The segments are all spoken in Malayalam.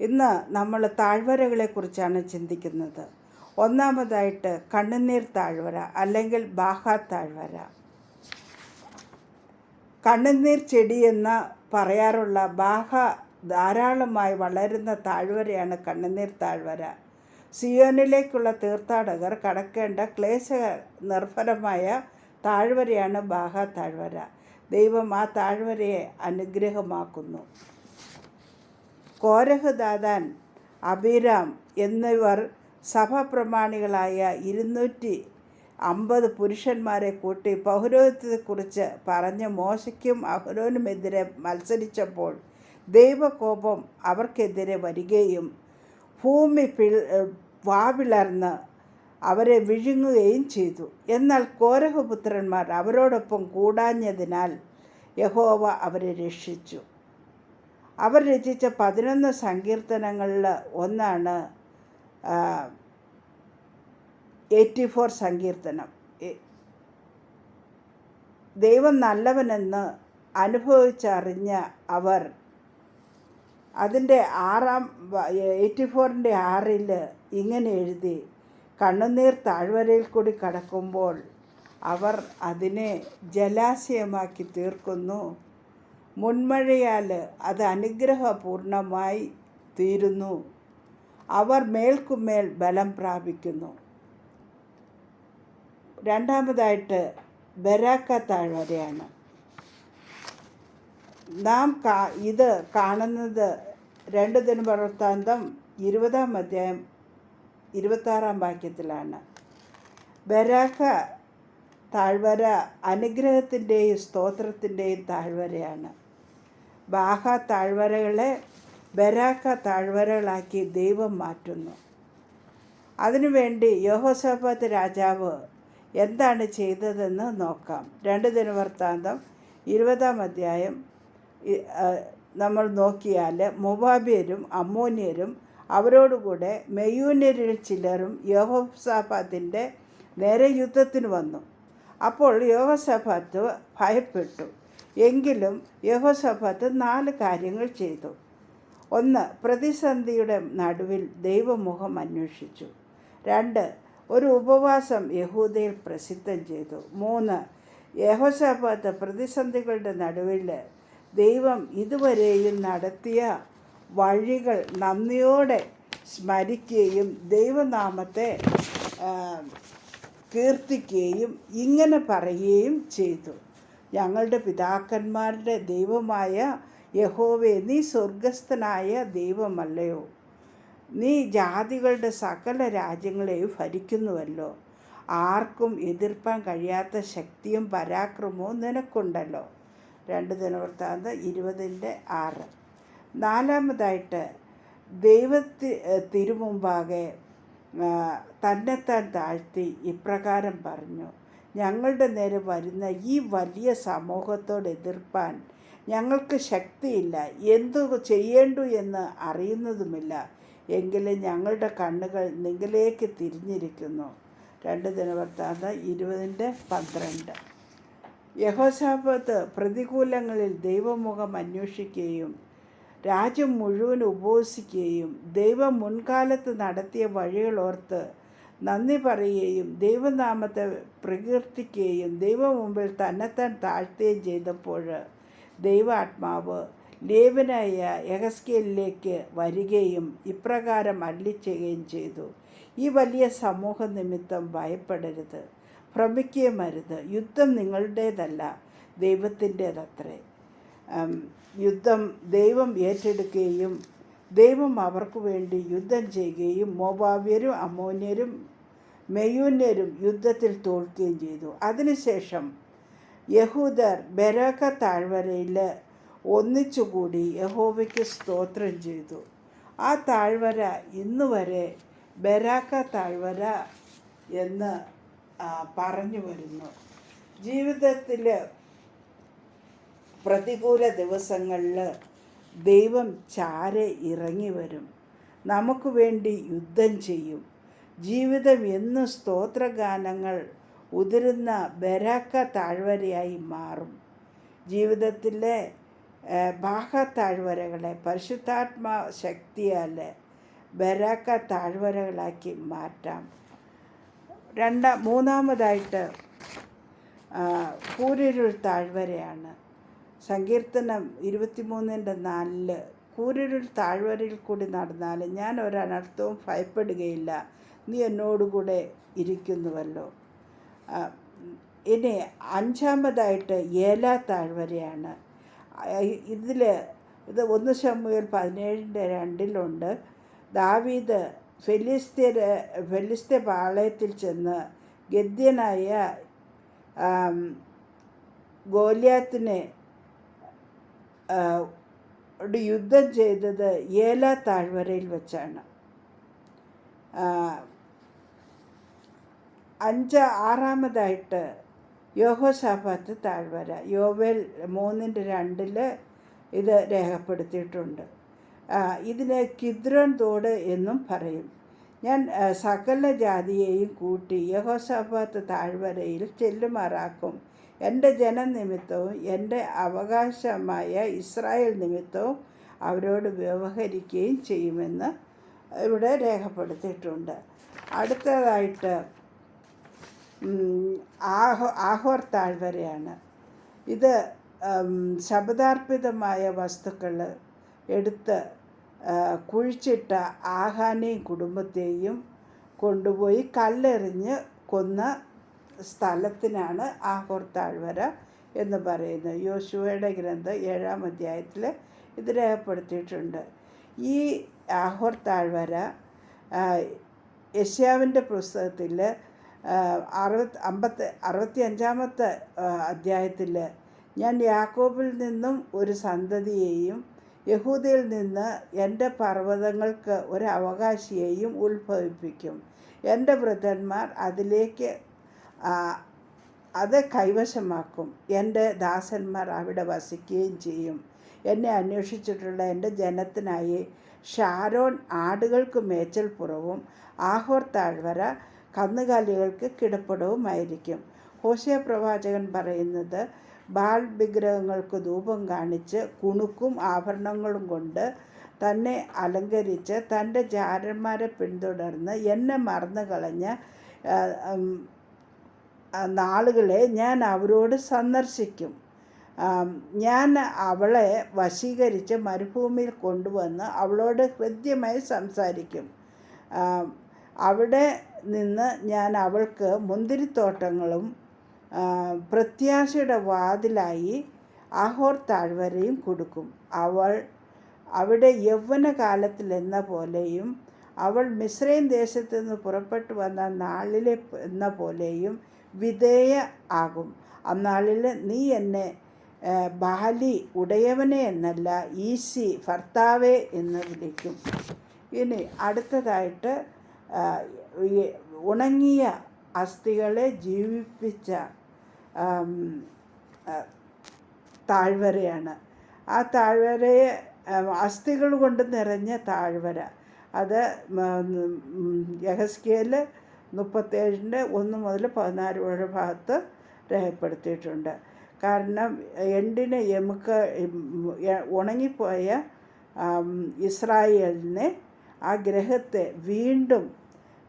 ഇന്ന് നമ്മൾ താഴ്വരകളെക്കുറിച്ചാണ് ചിന്തിക്കുന്നത്. ഒന്നാമതായിട്ട് കണ്ണുനീർ താഴ്വര അല്ലെങ്കിൽ ബാഹ താഴ്വര. കണ്ണുനീർ ചെടി എന്ന് പറയാറുള്ള ബാഹ ധാരാളമായി വളരുന്ന താഴ്വരയാണ് കണ്ണുനീർ താഴ്വര. സിയോനിലേക്കുള്ള തീർത്ഥാടകർ കടക്കേണ്ട ക്ലേശ നിർഭരമായ താഴ്വരയാണ് ബാഹ താഴ്വര. ദൈവം ആ താഴ്വരയെ അനുഗ്രഹമാക്കുന്നു. കോരഹ് ദാദാൻ അഭിരാം എന്നിവർ സഭാപ്രമാണികളായ ഇരുന്നൂറ്റി അമ്പത് പുരുഷന്മാരെ കൂട്ടി പൗരോഹിത്യത്തെക്കുറിച്ച് പറഞ്ഞ് മോശയ്ക്കും അഹ്രോനുമെതിരെ മത്സരിച്ചപ്പോൾ ദൈവകോപം അവർക്കെതിരെ വരികയും ഭൂമി പിൾ വാവിളർന്ന് അവരെ വിഴുങ്ങുകയും ചെയ്തു. എന്നാൽ കോരഹപുത്രന്മാർ അവരോടൊപ്പം കൂടാഞ്ഞതിനാൽ യഹോവ അവരെ രക്ഷിച്ചു. അവർ രചിച്ച പതിനൊന്ന് സങ്കീർത്തനങ്ങളിൽ ഒന്നാണ് എയ്റ്റി ഫോർ സങ്കീർത്തനം. ദൈവം നല്ലവനെന്ന് അനുഭവിച്ചറിഞ്ഞ അവർ അതിന്റെ ആറാം എയ്റ്റി ഫോറിന്റെ ആറിൽ ഇങ്ങനെ എഴുതി കണ്ണുനീർ താഴ്വരയിൽ കൂടി കടക്കുമ്പോൾ അവർ അതിനെ ജലാശയമാക്കി തീർക്കുന്നു. മുൻമഴയാൽ അത് അനുഗ്രഹപൂർണമായി തീരുന്നു. അവർ മേൽക്കുമേൽ ബലം പ്രാപിക്കുന്നു. രണ്ടാമതായിട്ട് ബരാക്ക താഴ്വരയാണ്. നാം കാ ഇത് കാണുന്നത് രണ്ട് ദിന വൃത്താന്തം ഇരുപതാം അധ്യായം ഇരുപത്താറാം വാക്യത്തിലാണ്. ബരാക്ക താഴ്വര അനുഗ്രഹത്തിന്റെയും സ്തോത്രത്തിന്റെയും താഴ്വരയാണ്. ബാഹ താഴ്വരകളെ ബരാക്ക താഴ്വരകളാക്കി ദൈവം മാറ്റുന്നു. അതിനുവേണ്ടി യോഹോസഫത്ത് രാജാവ് എന്താണ് ചെയ്തതെന്ന് നോക്കാം. രണ്ട് ദിനവൃത്താന്തം ഇരുപതാം അധ്യായം നമ്മൾ നോക്കിയാൽ മൊബാബിയരും അമ്മോന്യരും അവരോടുകൂടെ മെയ്യൂന്യരിൽ ചിലരും യോഹോസാഫാത്തിന്റെ നേരെ യുദ്ധത്തിന് വന്നു. അപ്പോൾ യോഹോസഫാത്ത് ഭയപ്പെട്ടു. എങ്കിലും യഹോസഫത്ത് നാല് കാര്യങ്ങൾ ചെയ്തു. ഒന്ന് പ്രതിസന്ധിയുടെ നടുവിൽ ദൈവമുഖം അന്വേഷിച്ചു. രണ്ട് ഒരു ഉപവാസം യഹൂദയിൽ പ്രസിദ്ധം ചെയ്തു. മൂന്ന് യഹോസഫത്ത് പ്രതിസന്ധികളുടെ നടുവിൽ ദൈവം ഇതുവരെയും നടത്തിയ വഴികൾ നന്ദിയോടെ സ്മരിക്കുകയും ദൈവനാമത്തെ കീർത്തിക്കുകയും ഇങ്ങനെ പറയുകയും ചെയ്തു. ഞങ്ങളുടെ പിതാക്കന്മാരുടെ ദൈവമായ യഹോവേ നീ സ്വർഗസ്ഥനായ ദൈവമല്ലയോ? നീ ജാതികളുടെ സകല രാജ്യങ്ങളെയും ഭരിക്കുന്നുവല്ലോ. ആർക്കും എതിർപ്പാൻ കഴിയാത്ത ശക്തിയും പരാക്രമവും നിനക്കുണ്ടല്ലോ. രണ്ട് ദിനവൃത്താന്ത് ഇരുപതിന്റെ ആറ്. നാലാമതായിട്ട് ദൈവത്തി തിരുമുമ്പാകെ തന്നെത്താൻ താഴ്ത്തി ഇപ്രകാരം പറഞ്ഞു. ഞങ്ങളുടെ നേരെ വരുന്ന ഈ വലിയ സമൂഹത്തോട് എതിർപ്പാൻ ഞങ്ങൾക്ക് ശക്തിയില്ല. എന്തു ചെയ്യേണ്ടു എന്ന് അറിയുന്നതുമില്ല. എങ്കിലും ഞങ്ങളുടെ കണ്ണുകൾ നിങ്ങളിലേക്ക് തിരിഞ്ഞിരിക്കുന്നു. രണ്ട് ദിനവർത്താന്ത ഇരുപതിന്റെ പന്ത്രണ്ട്. യഹോസാബത്ത് പ്രതികൂലങ്ങളിൽ ദൈവമുഖം അന്വേഷിക്കുകയും രാജ്യം മുഴുവൻ ഉപവസിക്കുകയും ദൈവം മുൻകാലത്ത് നടത്തിയ വഴികളോർത്ത് നന്ദി പറയുകയും ദൈവനാമത്തെ പ്രകീർത്തിക്കുകയും ദൈവം മുമ്പിൽ തന്നെത്താൻ താഴ്ത്തുകയും ചെയ്തപ്പോൾ ദൈവാത്മാവ് ലേവനായ യഹസ്കേലിലേക്ക് വരികയും ഇപ്രകാരം അള്ളിച്ചുകയും ചെയ്തു. ഈ വലിയ സമൂഹ നിമിത്തം ഭയപ്പെടരുത്. ഭ്രമിക്കുകയും അരുത്. യുദ്ധം നിങ്ങളുടേതല്ല ദൈവത്തിന്റേതത്രേ. യുദ്ധം ദൈവം ഏറ്റെടുക്കുകയും ദൈവം അവർക്ക് വേണ്ടി യുദ്ധം ചെയ്യുകയും മോബാവ്യരും അമോന്യരും മെയ്യൂന്യരും യുദ്ധത്തിൽ തോൽക്കുകയും ചെയ്തു. അതിനുശേഷം യഹൂദർ ബെരാക്ക താഴ്വരയിൽ ഒന്നിച്ചുകൂടി യഹോവയ്ക്ക് സ്തോത്രം ചെയ്തു. ആ താഴ്വര ഇന്ന് വരെ ബരാക്ക താഴ്വര എന്ന് പറഞ്ഞു വരുന്നു. ജീവിതത്തിൽ പ്രതികൂല ദിവസങ്ങളിൽ ദൈവം ചാരെ ഇറങ്ങി വരും. നമുക്ക് വേണ്ടി യുദ്ധം ചെയ്യും. ജീവിതം എന്നും സ്തോത്രഗാനങ്ങൾ ഉതിരുന്ന ബരാക്ക താഴ്വരയായി മാറും. ജീവിതത്തിലെ ബാഹ താഴ്വരകളെ പരിശുദ്ധാത്മാ ശക്തിയാൽ ബരാക്ക താഴ്വരകളാക്കി മാറ്റാം. രണ്ടാം മൂന്നാമതായിട്ട് പൂരൊരു താഴ്വരയാണ്. സങ്കീർത്തനം ഇരുപത്തിമൂന്നിന്റെ നാലിൽ കൂരിരുൾ താഴ്വരയിൽ കൂടി നടന്നാൽ ഞാൻ ഒരനർത്ഥവും ഭയപ്പെടുകയില്ല. നീ എന്നോടുകൂടെ ഇരിക്കുന്നുവല്ലോ. ഇനി അഞ്ചാമതായിട്ട് ഏല താഴ്വരയാണ്. ഇതിൽ ഇത് ഒന്ന് ശമുവേൽ പതിനേഴിന്റെ രണ്ടിലുണ്ട്. ദാവീദ് ഫെലിസ്തീര ഫെലിസ്ത്യ പാളയത്തിൽ ചെന്ന് ഗദ്യനായ ഗോലിയാത്തിനെ യുദ്ധം ചെയ്തത് ഏല താഴ്വരയിൽ വെച്ചാണ്. അഞ്ച് ആറാമതായിട്ട് യോഹോസാഫാത്ത് താഴ്വര യോവേൽ മൂന്നിന്റെ രണ്ടിൽ ഇത് രേഖപ്പെടുത്തിയിട്ടുണ്ട്. ഇതിനെ കിദ്രോൻ തോട് എന്നും പറയും. ഞാൻ സകല ജാതിയെയും കൂട്ടി യഹോസാഫാത്ത് താഴ്വരയിൽ ചെല്ലുമാറാക്കും. എന്റെ ജനനിമിത്തവും എന്റെ അവകാശമായ ഇസ്രായേൽ നിമിത്തവും അവരോട് വ്യവഹരിക്കുകയും ചെയ്യുമെന്ന് ഇവിടെ രേഖപ്പെടുത്തിയിട്ടുണ്ട്. അടുത്തതായിട്ട് ആഹോ ആഹോർ താഴ്വരയാണ് ഇത് ശബ്ദാർപ്പിതമായ വസ്തുക്കൾ എടുത്ത് കുഴിച്ചിട്ട ആഹാനെയും കുടുംബത്തെയും കൊണ്ടുപോയി കല്ലെറിഞ്ഞ് കൊന്ന സ്ഥലത്തിനാണ് ആഹോർ താഴ്വര എന്ന് പറയുന്നത്. യോശുവയുടെ ഗ്രന്ഥം ഏഴാം അധ്യായത്തിൽ ഇത് രേഖപ്പെടുത്തിയിട്ടുണ്ട്. ഈ ആഹോർ താഴ്വര യശ്യാവിന്റെ പുസ്തകത്തിൽ അറുപത്തി അമ്പത്തി അറുപത്തി അഞ്ചാമത്തെ അധ്യായത്തിൽ ഞാൻ യാക്കോബിൽ നിന്നും ഒരു സന്തതിയെയും യഹൂദയിൽ നിന്ന് എന്റെ പർവതങ്ങൾക്ക് ഒരു അവകാശിയെയും ഉത്ഭവിപ്പിക്കും. എന്റെ വൃദ്ധന്മാർ അതിലേക്ക് അത് കൈവശമാക്കും. എന്റെ ദാസന്മാർ അവിടെ വസിക്കുകയും ചെയ്യും. എന്നെ അന്വേഷിച്ചിട്ടുള്ള എന്റെ ജനത്തിനായി ഷാരോൺ ആടുകൾക്ക് മേച്ചൽപ്പുറവും ആഹോർ താഴ്വര കന്നുകാലികൾക്ക് കിടപ്പടവുമായിരിക്കും. ഹോശയ പ്രവാചകൻ പറയുന്നത് ബാൽ വിഗ്രഹങ്ങൾക്ക് ധൂപം കാണിച്ച് കുണുക്കും ആഭരണങ്ങളും കൊണ്ട് തന്നെ അലങ്കരിച്ച് തന്റെ ചാരന്മാരെ പിന്തുടർന്ന് എന്നെ മറന്നു കളഞ്ഞ നാളുകളെ ഞാൻ അവരോട് സന്ദർശിക്കും. ഞാൻ അവളെ വശീകരിച്ച് മരുഭൂമിയിൽ കൊണ്ടുവന്ന് അവളോട് ഹൃദ്യമായി സംസാരിക്കും. അവിടെ നിന്ന് ഞാൻ അവൾക്ക് മുന്തിരിത്തോട്ടങ്ങളും പ്രത്യാശയുടെ വാതിലായി അഹോർ താഴ്വരയും കൊടുക്കും. അവൾ അവിടെ യൗവനകാലത്തിലെന്ന പോലെയും അവൾ മിശ്രൈം ദേശത്തു നിന്ന് പുറപ്പെട്ടു വന്ന നാളിലെ എന്ന പോലെയും വിധേയ ആകും അന്നാളിൽ നീ എന്നെ ബാലി ഉടയവനെ എന്നല്ല ഈശി ഭർത്താവേ എന്ന് വിളിക്കും. ഇനി അടുത്തതായിട്ട് ഉണങ്ങിയ അസ്ഥികളെ ജീവിപ്പിച്ച താഴ്വരയാണ്. ആ താഴ്വരയെ അസ്ഥികൾ കൊണ്ട് നിറഞ്ഞ താഴ്വര. അത് യഹസ്കേൽ മുപ്പത്തേഴിന്റെ ഒന്ന് മുതൽ പതിനാല് വരെ ഭാഗത്ത് രേഖപ്പെടുത്തിയിട്ടുണ്ട്. കാരണം എണ്ടിന് എമുക്ക് ഉണങ്ങിപ്പോയ ഇസ്രായേലിനെ ആ ഗ്രഹത്തെ വീണ്ടും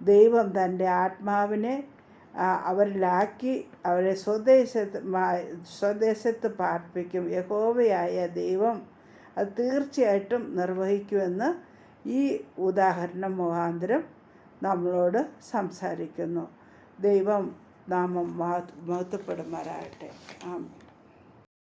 ദൈവം തന്റെ ആത്മാവിനെ അവരിലാക്കി അവരെ സ്വദേശത്ത് സ്വദേശത്ത് പാർപ്പിക്കും. യഹോവയായ ദൈവം അത് തീർച്ചയായിട്ടും നിർവഹിക്കുമെന്ന് ഈ ഉദാഹരണം മുഖാന്തരം നമ്മളോട് സംസാരിക്കുന്നു. ദൈവം നാമം മഹത്വപ്പെടുമാറാകട്ടെ. ആമേൻ.